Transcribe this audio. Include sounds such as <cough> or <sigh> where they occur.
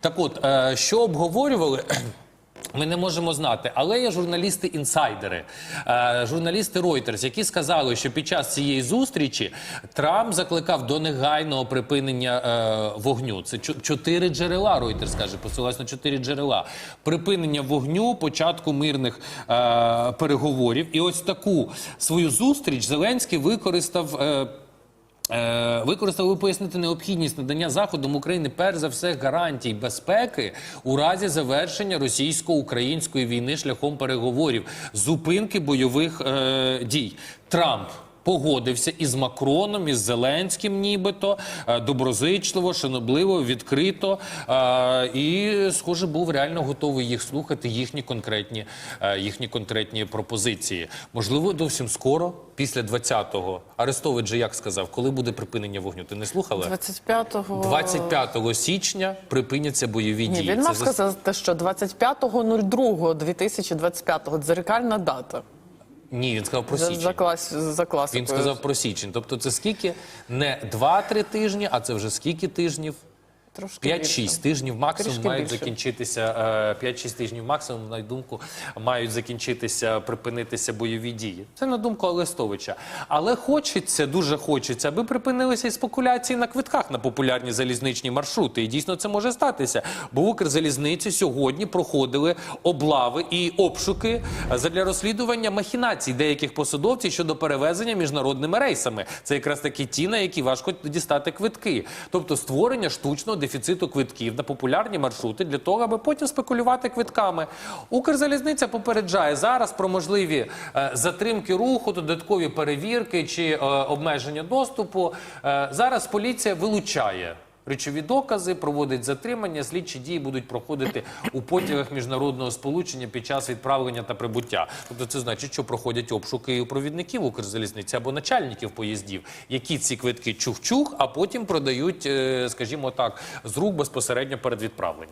Так от, е, що обговорювали? <clears throat> Ми не можемо знати, але є журналісти-інсайдери, е, журналісти Reuters, які сказали, що під час цієї зустрічі Трамп закликав до негайного припинення е, вогню. Це чотири джерела. Reuters каже, посилаюсь на чотири джерела. Припинення вогню, початку мирних переговорів. І ось таку свою зустріч Зеленський використав. Е, Е, Використав ви пояснити необхідність надання заходом України перш за все гарантій безпеки у разі завершення російсько-української війни шляхом переговорів, зупинки бойових е, дій. Трамп. Погодився із Макроном, із Зеленським, нібито е, доброзичливо, шанобливо, відкрито е, і, схоже, був реально готовий їх слухати, їхні конкретні, е, їхні конкретні пропозиції. Можливо, зовсім скоро, після 20-го. Арестович же як сказав, коли буде припинення вогню? Ти не слухала? 25-го... 25 січня припиняться бойові Ні, дії. він мав сказати, що 25.02.2025 дзеркальна дата. Ні, він сказав про За, січень. за, клас, за класикою. Він сказав про січень. Тобто це скільки? Не 2-3 тижні, а це вже скільки тижнів? Трошки 5-6 тижнів максимум Трішки мають більше. закінчитися. е, 5-6 тижнів максимум, на думку, мають закінчитися, припинитися бойові дії. Це на думку Арестовича. Але хочеться, дуже хочеться, аби припинилися і спекуляції на квитках на популярні залізничні маршрути. І дійсно це може статися. Бо в Укрзалізниці сьогодні проходили облави і обшуки для розслідування махінацій деяких посадовців щодо перевезення міжнародними рейсами. Це якраз такі ті, на які важко дістати квитки. Тобто створення штучного дефіциту квитків на популярні маршрути для того, аби потім спекулювати квитками. Укрзалізниця попереджає зараз про можливі е, затримки руху, додаткові перевірки чи е, обмеження доступу. Е, зараз поліція вилучає. Речові докази проводить затримання. Слідчі дії будуть проходити у потягах міжнародного сполучення під час відправлення та прибуття. Тобто, це значить, що проходять обшуки у провідників Укрзалізниці або начальників поїздів, які ці квитки чух-чух, а потім продають, е, скажімо так, з рук безпосередньо перед відправленням.